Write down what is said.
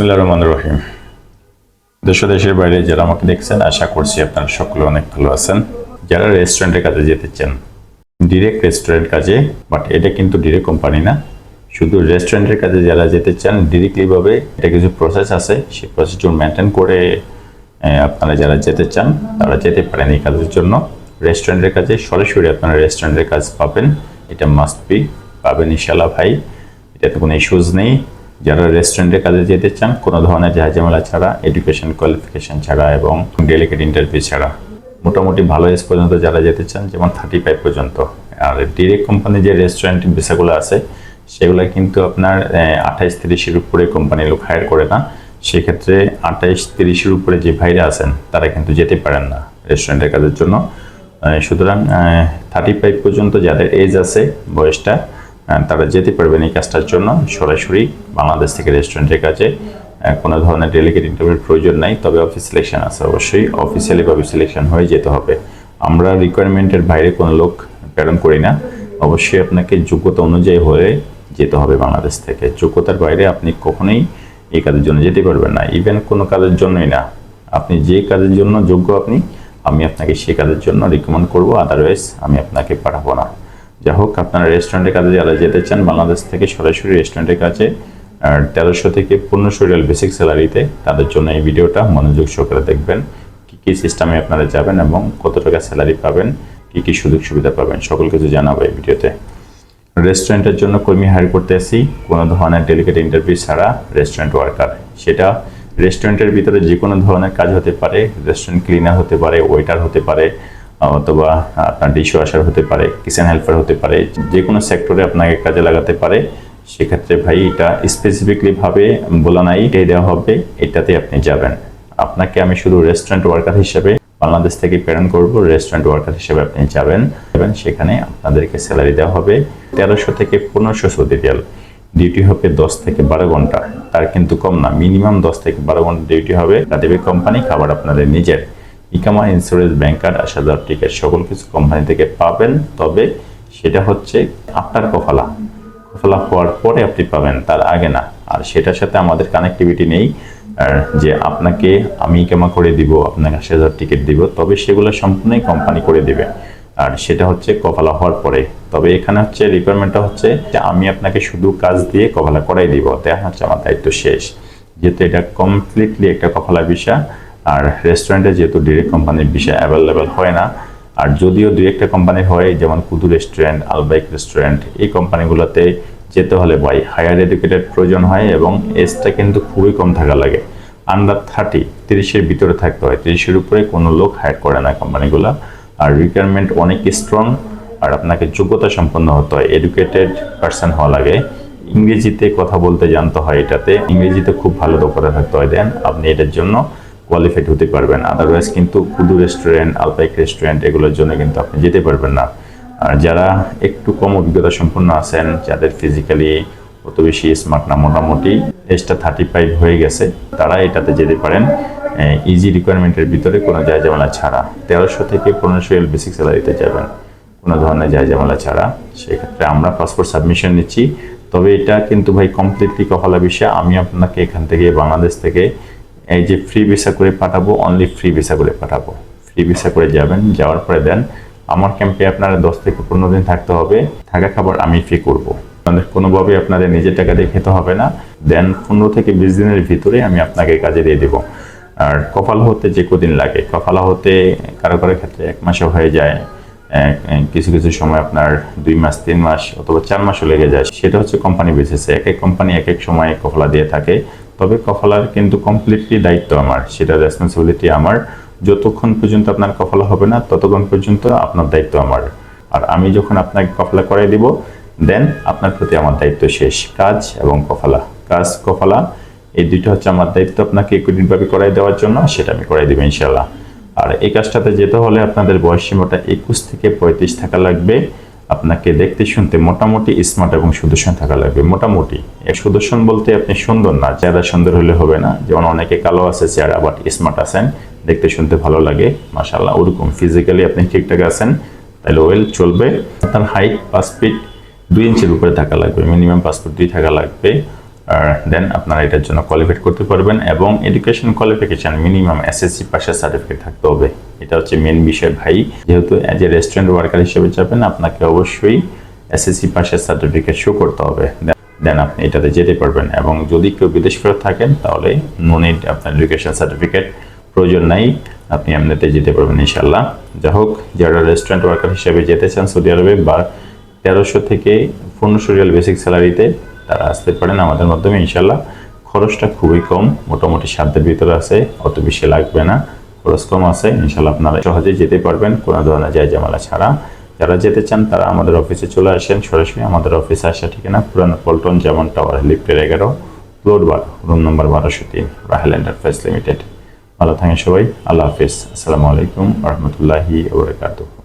বিসমুল্লাহ রহমান রহিম। দেশ দেশের বাইরে যারা আমাকে দেখছেন, আশা করছি আপনারা সকলে অনেক ভালো আছেন। যারা রেস্টুরেন্টের কাজে যেতে চান ডিরেক্ট রেস্টুরেন্ট কাজে বাট এটা কিন্তু ডিরেক্ট কোম্পানি না। শুধু রেস্টুরেন্টের কাজে যারা যেতে চান ডিরেক্টলিভাবে এটা কিছু প্রসেস আছে। সেই প্রসেসগুলো মেনটেন করে আপনারা যারা যেতে চান, তারা যেতে পারেন এই কাজের জন্য। রেস্টুরেন্টের কাজে সরাসরি আপনারা রেস্টুরেন্টের কাজ পাবেন। এটা মাস্ট বি পাবেন ইনশাল্লাহ ভাই। এটাতে কোনো ইস্যুজ নেই। যারা রেস্টুরেন্টের কাজে যেতে চান, কোনো ধরনের ঝামেলা ছাড়া এডুকেশন কোয়ালিফিকেশন ছাড়া এবং ডেলিকেট ইন্টারভিউ ছাড়া। মোটামুটি ভালো এজ পর্যন্ত যারা যেতে চান, যেমন থার্টি ফাইভ পর্যন্ত। আর ডিরেক্ট কোম্পানি যে রেস্টুরেন্ট ভিসাগুলো আছে, সেগুলো কিন্তু আপনার আঠাইশ তিরিশের উপরে কোম্পানি লোক হায়ার করে না। সেক্ষেত্রে আঠাইশ তিরিশের উপরে যে ভাইরা আছেন, তারা কিন্তু যেতে পারেন না রেস্টুরেন্টের কাজের জন্য। সুতরাং থার্টি ফাইভ পর্যন্ত যাদের এজ আছে, বয়সটা তারা যেতে পারবেন এই কাজটার জন্য। সরাসরি বাংলাদেশ থেকে রেস্টুরেন্টের কাছে কোনো ধরনের ডেলিগেট ইন্টারভিউর প্রয়োজন নাই, তবে অফিস সিলেকশন আছে অবশ্যই। অফিসিয়ালিভাবে সিলেকশন হয়ে যেতে হবে। আমরা রিকোয়ারমেন্টের বাইরে কোনো লোক প্রেরণ করি না। অবশ্যই আপনাকে যোগ্যতা অনুযায়ী হয়ে যেতে হবে বাংলাদেশ থেকে। যোগ্যতার বাইরে আপনি কখনোই এই কাজের জন্য যেতে পারবেন না। ইভেন কোনো কাজের জন্যই না। আপনি যে কাজের জন্য যোগ্য আপনি, আমি আপনাকে সেই কাজের জন্য রিকমেন্ড করব আদারওয়াইজ আমি আপনাকে পাঠাবো না। যা হোক আপনারা রেস্টুরেন্টের কাজে যারা যেতে চান, বাংলাদেশ থেকে সরাসরি রেস্টুরেন্টের কাছে তেরোশো থেকে পনেরোশো রিয়াল বেসিক স্যালারিতে তাদের জন্য এই ভিডিওটা মনোযোগ সহকারে দেখবেন। কী কী সিস্টেমে আপনারা যাবেন এবং কত টাকা স্যালারি পাবেন, কী কী সুযোগ সুবিধা পাবেন, সকল কিছু জানাব এই ভিডিওতে রেস্টুরেন্টের জন্য কর্মী হায়ার করতে আসি, কোনো ধরনের ডেলিকেট ইন্টারভিউ ছাড়া রেস্টুরেন্ট ওয়ার্কার সেটা রেস্টুরেন্টের ভিতরে যে কোনো ধরনের কাজ হতে পারে রেস্টুরেন্ট ক্লিনার হতে পারে ওয়েটার হতে পারে অথবা আপনার ডিশ ওয়াশার হতে পারে কিচেন হেল্পার হতে পারে যে কোনো সেক্টরে আপনাকে কাজে লাগাতে পারে, সেক্ষেত্রে ভাই এটা স্পেসিফিকলি ভাবে বলা নাই, এটাই দেওয়া হবে এটাতে আপনি যাবেন। আপনাকে আমি শুধু রেস্টুরেন্ট ওয়ার্কার হিসেবে বাংলাদেশ থেকে প্রেরণ করব রেস্টুরেন্ট ওয়ার্কার হিসেবে আপনি যাবেন যাবেন, সেখানে আপনাদেরকে স্যালারি দেওয়া হবে তেরোশো থেকে পনেরোশো সৌদি রিয়াল। ডিউটি হবে দশ থেকে বারো ঘণ্টা। তার কিন্তু কম না মিনিমাম দশ থেকে বারো ঘণ্টা ডিউটি হবে। তা দেবে কোম্পানি খাবার আপনাদের নিজের। ইকামা ইন্স্যুরেন্স ব্যাংক কার্ড আসা যাওয়ার টিকিট সকল কিছু কোম্পানি থেকে পাবেন। তবে সেটা হচ্ছে আপনার কফালা। কফালা হওয়ার পরে আপনি পাবেন, তার আগে না। আর সেটার সাথে আমাদের কানেক্টিভিটি নেই। আর যে আপনাকে আমি ইকামা করে দিব, আপনাকে আশি হাজার টিকিট দিব, তবে সেগুলো সম্পূর্ণই কোম্পানি করে দিবে। আর সেটা হচ্ছে কফালা হওয়ার পরে। তবে এখানে হচ্ছে রিকোয়ারমেন্টটা হচ্ছে যে আমি আপনাকে শুধু কাজ দিয়ে কফালা করাই দিব। দেখা হচ্ছে আমার দায়িত্ব শেষ। যেহেতু এটা কমপ্লিটলি একটা কফালা বিষয় আর রেস্টুরেন্টে যেহেতু ডিরেক্ট কোম্পানির বিষয় অ্যাভেলেবেল হয় না, আর যদিও দুই একটা কোম্পানি হয়, যেমন কুদু রেস্টুরেন্ট আলবাইক রেস্টুরেন্ট এই কোম্পানিগুলোতে যেতে হলে বাই হায়ার এডুকেটেড প্রয়োজন হয় এবং এজটা কিন্তু খুবই কম থাকা লাগে। আন্ডার থার্টি তিরিশের ভিতরে থাকতে হয়। তিরিশের উপরে কোনো লোক হায়ার করে না কোম্পানিগুলো আর রিকোয়ারমেন্ট অনেক স্ট্রং আর আপনাকে যোগ্যতা সম্পন্ন হতে হয়। এডুকেটেড পার্সন হওয়া লাগে। ইংরেজিতে কথা বলতে জানতে হয় এটাতে। ইংরেজিতে খুব ভালো দক্ষতা থাকতে হয়। দেন আপনি এটার জন্য কোয়ালিফাইড হতে পারবেন। আদারওয়াইজ কিন্তু কুদু রেস্টুরেন্ট আলপাইক রেস্টুরেন্ট এগুলোর জন্য কিন্তু আপনি যেতে পারবেন না। আর যারা একটু কম অভিজ্ঞতা সম্পন্ন আছেন, যাদের ফিজিক্যালি অত বেশি স্মার্ট না, মোটামুটি এজটা থার্টি ফাইভ হয়ে গেছে, তারা এটাতে যেতে পারেন। ইজি রিকোয়ারমেন্টের ভিতরে কোনো যায় জামেলা ছাড়া। তেরোশো থেকে পনেরোশো এল বেসিক স্যালারিতে যাবেন। কোনো ধরনের যায় জামেলা ছাড়া। সেক্ষেত্রে আমরা পাসপোর্ট সাবমিশন নিচ্ছি। তবে এটা কিন্তু ভাই কমপ্লিটলি কফালা বিষয় আমি আপনাকে এখান থেকে বাংলাদেশ থেকে এই যে ফ্রি ভিসা করে পাঠাবো অনলি ফ্রি ভিসা করে পাঠাবো। ফ্রি ভিসা করে যাবেন, যাওয়ার পরে দেন আমার ক্যাম্পে আপনারা দশ থেকে পনেরো দিন থাকতে হবে। থাকা খাবার আমি ফ্রি করব। আপনাদের কোনোভাবে আপনাদের নিজের টাকা দিয়ে খেতে হবে না। দেন পনেরো থেকে বিশ দিনের ভিতরে আমি আপনাকে কাজে দিয়ে দেবো। আর কপাল হতে যে কদিন লাগে কপালা হতে কারও কারও ক্ষেত্রে এক মাসে হয়ে যায় কিছু কিছু সময় আপনার দুই মাস, তিন মাস অথবা চার মাসও লেগে যায়। সেটা হচ্ছে কোম্পানি বেসিসে এক এক কোম্পানি এক এক সময় কফলা দিয়ে থাকে। তবে কফলার কিন্তু কমপ্লিটলি দায়িত্ব আমার। সেটা রেসপন্সিবিলিটি আমার। যতক্ষণ পর্যন্ত আপনার কফলা হবে না, ততক্ষণ পর্যন্ত আপনার দায়িত্ব আমার। আর আমি যখন আপনাকে কফলা করাই দিব দেন আপনার প্রতি আমার দায়িত্ব শেষ। কাজ এবং কফলা। কাজ, কফলা, এই দুইটা হচ্ছে আমার দায়িত্ব আপনাকে একুইটিভাবে করাই দেওয়ার জন্য, সেটা আমি করাই দেবো ইনশাল্লাহ আর এই কাজটাতে যেতে হলে আপনাদের বয়স সীমাটা একুশ থেকে পঁয়ত্রিশ থাকা লাগবে। আপনাকে দেখতে শুনতে মোটামুটি স্মার্ট এবং সুদর্শন থাকা লাগবে, মোটামুটি। সুদর্শন বলতে আপনি সুন্দর না, চেহারা সুন্দর হলে হবে না। যেমন অনেকে কালো আছে, চেহারা বাট স্মার্ট আছেন, দেখতে শুনতে ভালো লাগে মাসাল্লাহ ওরকম। ফিজিক্যালি আপনি ঠিকঠাক আছেন, তাহলে ওয়েল চলবে। আপনার হাইট পাঁচ ফিট দুই ইঞ্চির উপরে থাকা লাগবে মিনিমাম পাঁচ ফুট দুই থাকা লাগবে। আর দেন আপনারা এটার জন্য কোয়ালিফাইড করতে পারবেন এবং এডুকেশন কোয়ালিফিকেশন মিনিমাম এসএসসি পাশের সার্টিফিকেট থাকতে হবে। এটা হচ্ছে মেন বিষয় ভাই। যেহেতু অ্যাজ এ রেস্টুরেন্ট ওয়ার্কার হিসেবে যাবেন, আপনাকে অবশ্যই এসএসসি পাশের সার্টিফিকেট শো করতে হবে। দেন আপনি এটাতে যেতে পারবেন। এবং যদি কেউ বিদেশ ফেরত থাকেন, তাহলে নো আপনার এডুকেশন সার্টিফিকেট প্রয়োজন নাই। আপনি এমনিতে যেতে পারবেন ইনশাল্লাহ যাই হোক, যারা রেস্টুরেন্ট ওয়ার্কার হিসেবে যেতে চান সৌদি আরবে বা তেরোশো থেকে পনেরোশো রিয়াল বেসিক স্যালারিতে তারা আসতে পারেন আমাদের মাধ্যমে ইনশাল্লাহ খরচটা খুবই কম, মোটামুটি সাধ্যের ভিতরে আছে, অত বেশি লাগবে না। কম আছে ইনশাল্লাহ আপনারা সহজেই যেতে পারবেন, কোনো ধরনের যায় জামালা ছাড়া। যারা যেতে চান, তারা আমাদের অফিসে চলে আসেন, সরাসরি আমাদের অফিসে আসা ঠিকানা পুরানো পল্টন যেমন টাওয়ার লিফ্টের এগারো ফ্লোর বার, রুম নম্বর বারোশো তিন রাহেল এন্টারপ্রাইজ লিমিটেড। ভালো থাকেন সবাই, আল্লাহ হাফিজ। আসসালামু আলাইকুম রহমতুল্লাহি ওবরাকাতুহ